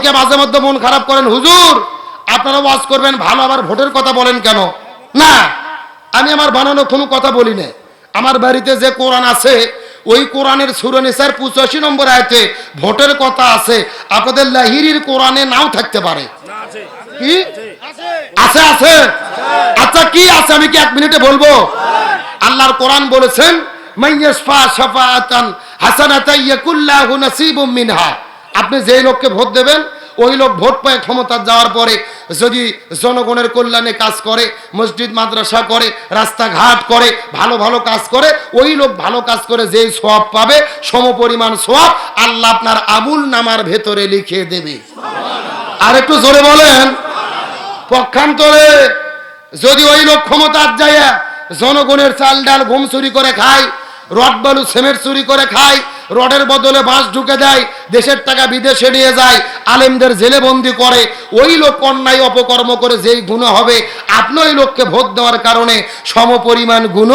অনেকে মাঝে মধ্যে মন খারাপ করেন, হুজুর, আপনারা ওয়াজ করবেন, ভালো আবার ভোটের কথা বলেন কেন? না, আমি আমার বানানো কোনো কথা বলি না। আমার বাড়িতে যে কোরআন আছে, ওই কোরআনের সুরনিসার পঁচাশি নম্বর আয়তে ভোটের কথা আছে, আপনাদের লাহিরির কোরআনে নাও থাকতে পারে। কি? আছে আছে। আচ্ছা কি আছে? আমি কি এক মিনিটে বলব? আল্লাহর কোরআন বলেছেন মাইয়াসফা শাফাআতান হাসানাতান ইয়াকুল্লাহু নাসিবুম মিনহা। আপনি যেই লোককে ভোট দেবেন, ওই লোক ভোট পায় ক্ষমতা যাওয়ার পরে যদি জনগণের কল্যাণে কাজ করে, মসজিদ, মাদ্রাসা করে, রাস্তাঘাট করে, ভালো ভালো কাজ করে, ওই লোক ভালো কাজ করে যেই সোয়াব পাবে, সমপরিমাণ সোয়াব আল্লাহ আপনার আবুল নামার ভেতরে লিখে দেবে। আর একটু জোরে বলেন, পক্ষান্তরে যদি ওই লোক ক্ষমতার যায় জনগণের চাল ডাল ঘুম চুরি করে খায়, রড বালু চুরি করে খায় রডের বদলে বাঁশ ঢুকে দেয়, দেশের টাকা বিদেশে নিয়ে যায়, আলেমদের জেলে বন্দি করে। ওই লোক অন্যায় অপকর্ম করে যেই গুণ হবে আপনি ওই লোককে ভোট দেওয়ার কারণে সমপরিমাণ গুণ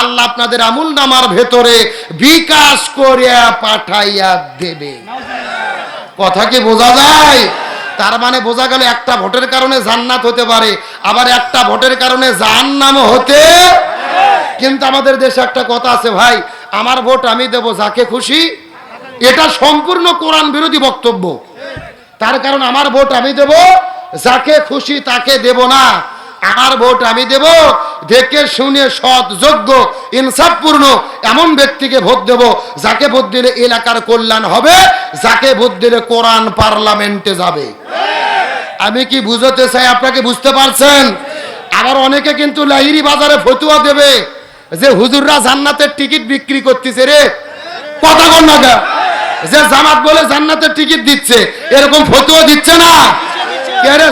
আল্লাহ আপনাদের আমুল নামার ভেতরে বিকাশ করিয়া পাঠাইয়া দেবে। কথা কি বোঝা যায়? তার মানে বোঝা গেল একটা ভোটের কারণে জান্নাত হতে পারে, আবার একটা ভোটের কারণে জাহান্নাম হতে কিন্তু আমাদের দেশে একটা কথা আছে ভাই আমার ভোট আমি দেব, যাকে খুশি, এটা সম্পূর্ণ কোরআন বিরোধী বক্তব্য। তার কারণ আমার ভোট আমি দেব, যাকে খুশি তাকে দেব না। আমার ভোট আমি দেব, দেখে শুনে সৎ, যোগ্য, ইনসাফপূর্ণ, এমন ব্যক্তিকে ভোট দেব, যাকে ভোট দিলে এলাকার কল্যাণ হবে, যাকে ভোট দিলে কোরআন পার্লামেন্টে যাবে। আমি কি বুঝতে চাই আপনাকে বুঝতে পারছেন? আবার অনেকে কিন্তু লাহিরি বাজারে ফতুয়া দেবে। যে হুজুররা জান্নাতের টিকিট বিক্রি করতেছে রে, কথা না যে জামাত বলে জান্নাতের টিকিট দিচ্ছে, এরকম ফতুয়া দিচ্ছে না।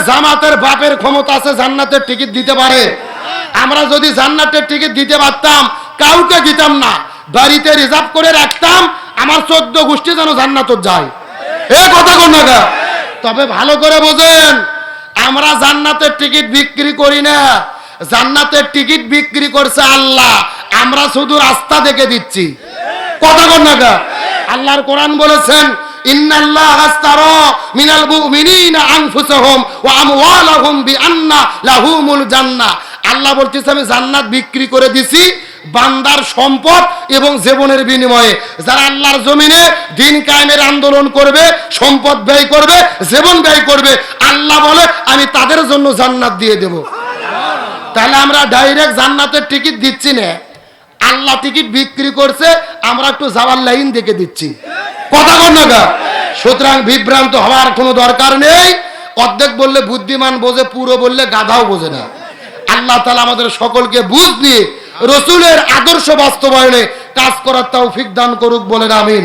জামাতের বাপের ক্ষমতা আছে জান্নাতের টিকিট দিতে পারে। আমরা যদি জান্নাতের টিকিট দিতে পারতাম, কাউকে দিতাম না। বাড়িতে রিজার্ভ করে রাখতাম, আমার চোদ্দ গোষ্ঠী যেন জান্নাত যায়। এ কথা কন না? তবে ভালো করে বোঝেন, আমরা জান্নাতের টিকিট বিক্রি করি না। জান্নাতের টিকিট বিক্রি করছে আল্লাহ। আমরা শুধু রাস্তা দেখে দিচ্ছি। কথা কন না আল্লাহর কোরআন বলেছেন মিনাল মুমিনিনা আনফুসাহুম ওয়া আল্লাহ বলতেছে, আমি জান্নাত বিক্রি করে দিছি বান্দার সম্পদ এবং জীবনের বিনিময়ে। যারা আল্লাহর জমিনে দিন কায়েমের আন্দোলন করবে, সম্পদ ব্যয় করবে, জীবন ব্যয় করবে, আল্লাহ বলে, আমি তাদের জন্য জান্নাত দিয়ে দেব। তাহলে আমরা ডাইরেক্ট জান্নাতের টিকিট দিচ্ছি না। আল্লাহ টিকিট বিক্রি করছে, আমরা একটু যাওয়ার লাইন দেখে দিচ্ছি। কথা কন না সুতরাং বিভ্রান্ত হওয়ার কোনো দরকার নেই। অর্ধেক বললে বুদ্ধিমান বোঝে, পুরো বললে গাধাও বোঝে না। আল্লাহ তালা আমাদের সকলকে বুঝ নিয়ে রসুলের আদর্শ বাস্তবায়নে কাজ করার তৌফিক দান করুক বলেন, আমিন।